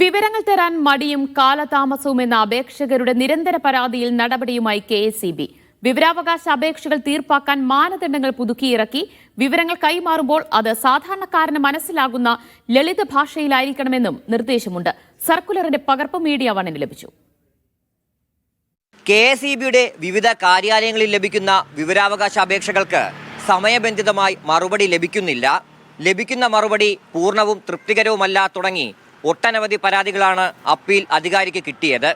വിവരങ്ങൾ തരാൻ മടിയും കാലതാമസവും എന്ന അപേക്ഷകരുടെ നിരന്തര പരാതിയിൽ നടപടിയുമായി കെ എസ് വിവരാവകാശ അപേക്ഷകൾ തീർപ്പാക്കാൻ മാനദണ്ഡങ്ങൾ പുതുക്കിയിറക്കി വിവരങ്ങൾ കൈമാറുമ്പോൾ അത് സാധാരണക്കാരന് മനസ്സിലാകുന്ന ലളിത ഭാഷയിലായിരിക്കണമെന്നും നിർദ്ദേശമുണ്ട്. സർക്കുലറിന്റെ പകർപ്പ് മീഡിയ വണ്ണിന് ലഭിച്ചു. കെ എസ് ഇ ബിയുടെ വിവിധ കാര്യാലയങ്ങളിൽ ലഭിക്കുന്ന വിവരാവകാശ അപേക്ഷകൾക്ക് സമയബന്ധിതമായി മറുപടി ലഭിക്കുന്നില്ല. ലഭിക്കുന്ന മറുപടി പൂർണവും തൃപ്തികരവുമല്ല തുടങ്ങി ഒട്ടനവധി പരാതികളാണ് അപ്പീൽ അധികാരിക്ക് കിട്ടിയത്.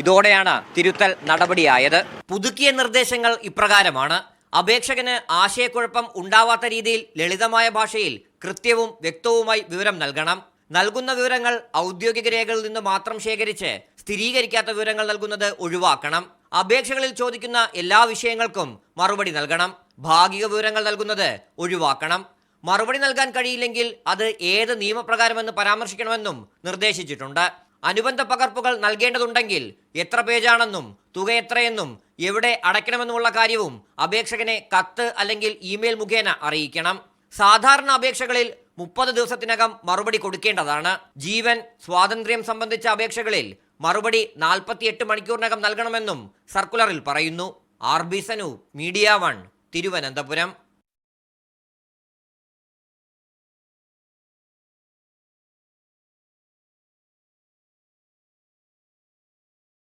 ഇതോടെയാണ് തിരുത്തൽ നടപടിയായത്. പുതുക്കിയ നിർദ്ദേശങ്ങൾ ഇപ്രകാരമാണ്. അപേക്ഷകന് ആശയക്കുഴപ്പം ഉണ്ടാവാത്ത രീതിയിൽ ലളിതമായ ഭാഷയിൽ കൃത്യവും വ്യക്തവുമായി വിവരം നൽകണം. നൽകുന്ന വിവരങ്ങൾ ഔദ്യോഗിക രേഖകളിൽ നിന്ന് മാത്രം ശേഖരിച്ച് സ്ഥിരീകരിക്കാത്ത വിവരങ്ങൾ നൽകുന്നത് ഒഴിവാക്കണം. അപേക്ഷകളിൽ ചോദിക്കുന്ന എല്ലാ വിഷയങ്ങൾക്കും മറുപടി നൽകണം. ഭാഗിക വിവരങ്ങൾ നൽകുന്നത് ഒഴിവാക്കണം. മറുപടി നൽകാൻ കഴിയില്ലെങ്കിൽ അത് ഏത് നിയമപ്രകാരമെന്ന് പരാമർശിക്കണമെന്നും നിർദ്ദേശിച്ചിട്ടുണ്ട്. അനുബന്ധ പകർപ്പുകൾ നൽകേണ്ടതുണ്ടെങ്കിൽ എത്ര പേജാണെന്നും തുക എത്രയെന്നും എവിടെ അടയ്ക്കണമെന്നുമുള്ള കാര്യവും അപേക്ഷകനെ കത്ത് അല്ലെങ്കിൽ ഇമെയിൽ മുഖേന അറിയിക്കണം. സാധാരണ അപേക്ഷകളിൽ മുപ്പത് ദിവസത്തിനകം മറുപടി കൊടുക്കേണ്ടതാണ്. ജീവൻ സ്വാതന്ത്ര്യം സംബന്ധിച്ച അപേക്ഷകളിൽ മറുപടി നാൽപ്പത്തിയെട്ട് മണിക്കൂറിനകം നൽകണമെന്നും സർക്കുലറിൽ പറയുന്നു. R B Sanu media one Thiruvananthapuram.